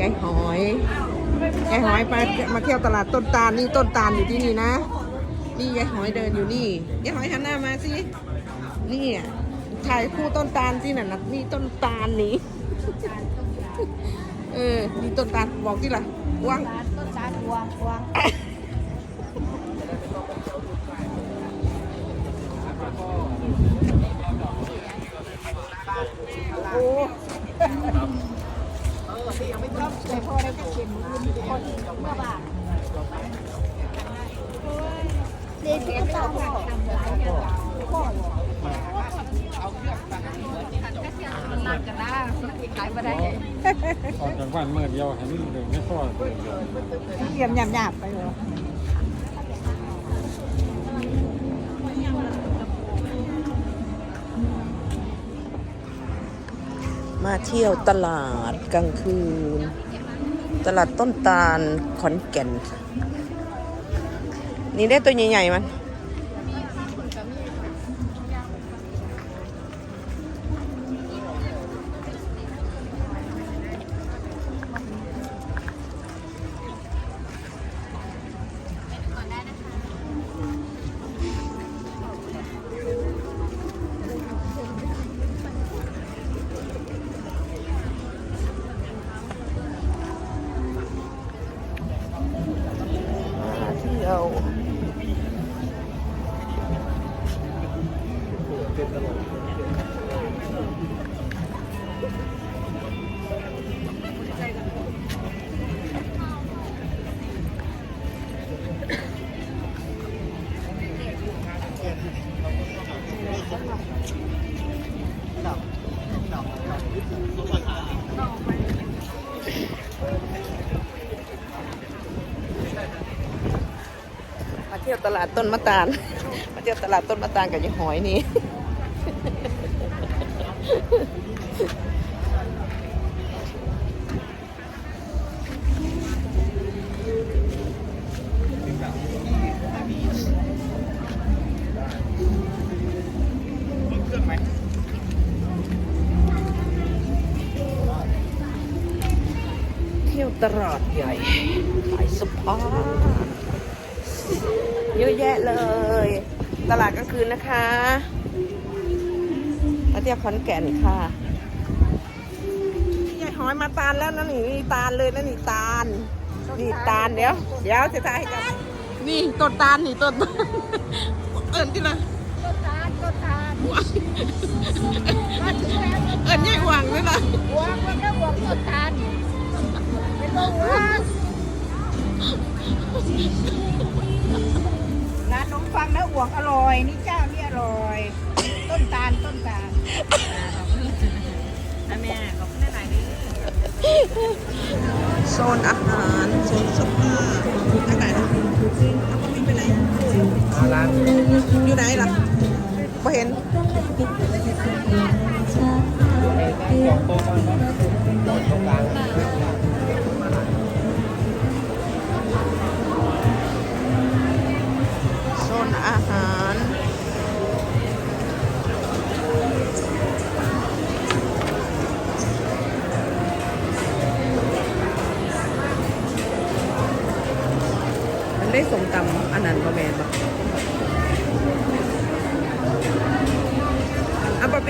ยายหอยยายหอยไปมาเที่ยวตลาดต้นตาลนี่ต้นตาลอยู่ที่นี่นะ นี่ยายหอยเดินอยู่นี่ยายหอยหันหน้ามาสินี่อะถ่ายคู่ต้นตาลสิน่ะนะนี่ต้นตาลนี่เออนี่ต้นตาลบอกที่ละว่างต้นตาลวางวางายมาได้ออกจากบ้านเมื่อเดียวเห็นเดินไม่พอเยี่ยมหยาบๆไปเลยมาเที่ยวตลาดกลางคืน ตลาดต้นตาลขอนแก่น นี่ได้ตัวใหญ่ๆมัน มาเที่ยวตลาดต้นมะตาล มาเที่ยวตลาดต้นมะตาลกับยายหอยนี่ ตลาดใหญ่ขายเสภาเยอะแยะเลย ตลาดกลางคืนนะคะมาเที่ยวขอนแก่นค่ะยายหอยมาตาลแล้วนะนี่นี่ตาลเลยนะนี่ตาลนี่ตาลเดี๋ยว เดี๋ยวจะถ่ายให้กันนี่ต้นตาลนี่ต้นตาลเอิญที่ละต้นตาลต้นตาลมาถึงแล้วเอิญยายหวังด้วยล่ะวางมันก็วางต้นตาลเป็นโรงวางร้านน้องฟังแล้วอวกอร่อย นี่เจ้านี่อร่อย ต้นตาลต้นตาลแม่ขอบคุณหลายๆด้วยโซนอาหารโซนเสื้อผ้าทางไหนล่ะเอาก็วิ่งไปไหนร้านอยู่ไหนล่ะไม่เห็น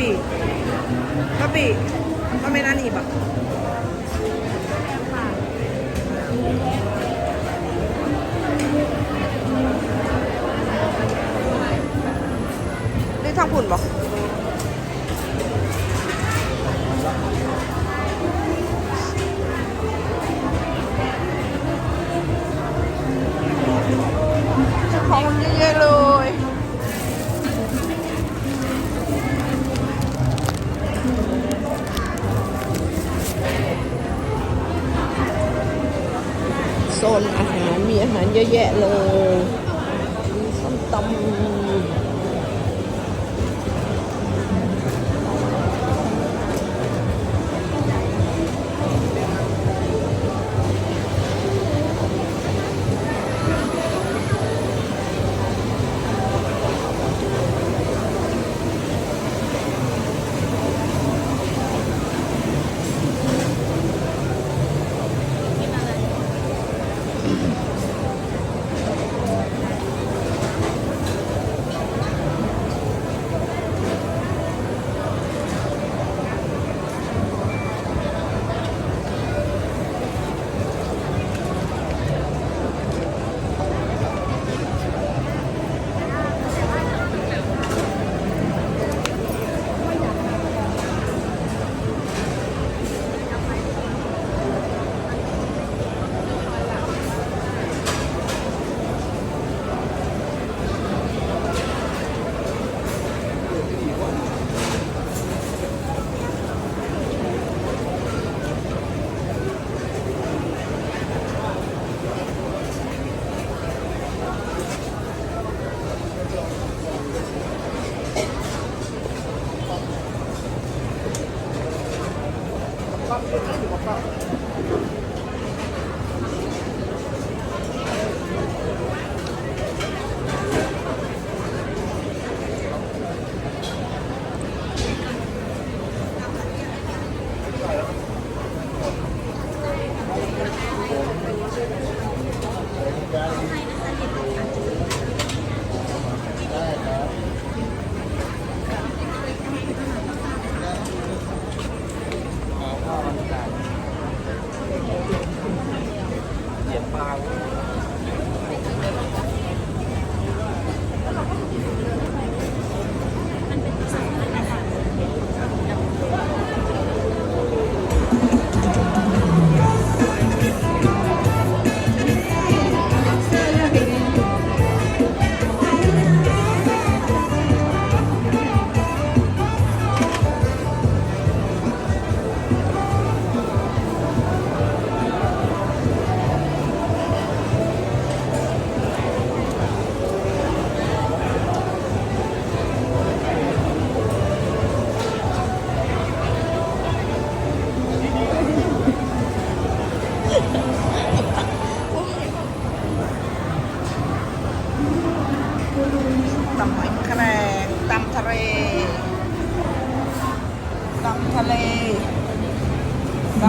ปะปีปะปีบะแมนอันนี้ปะได้ทางผุ่นปะขอก โซนอาหารมีอาหารเยอะแยะเลยมีส้มตำ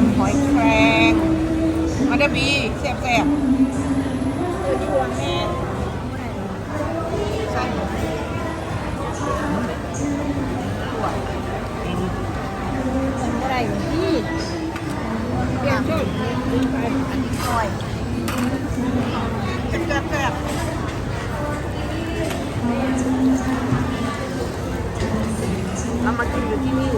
งมาเดอบีแซ่บแซ่บเออช่วงแม่ใช่มันก็ได้อยู่ที่เรียกช่วยไปอันนี้คอยแซ่บแซ่บแซ่บเรามากินอยู่ที่นี่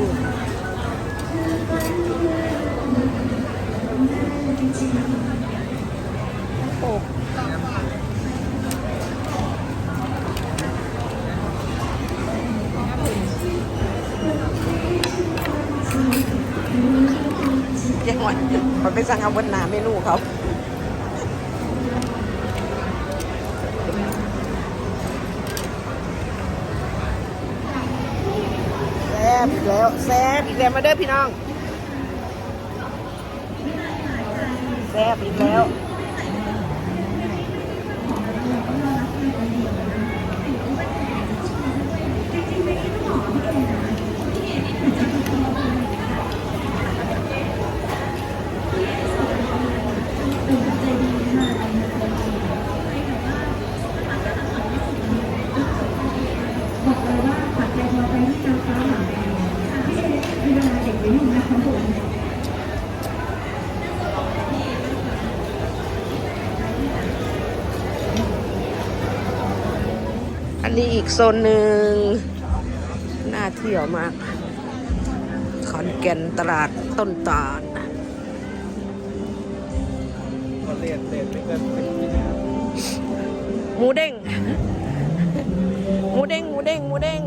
โอ้ยังหวานมันไปสั่งเอาบนหนาเมนูเขาแซ่บอีกแล้วแซ่บอีกแล้วมาเด้อพี่น้อง ซ่บอีกแล้ว นี่อีกโซนหนึ่งน่าเที่ยวมาก ขอนแก่นตลาดต้นตาลก็เรียนเรียนไม่เกินเป็นปีนะครับหมูเด้งหมูเด้งหมูเด้งหมูเด้ง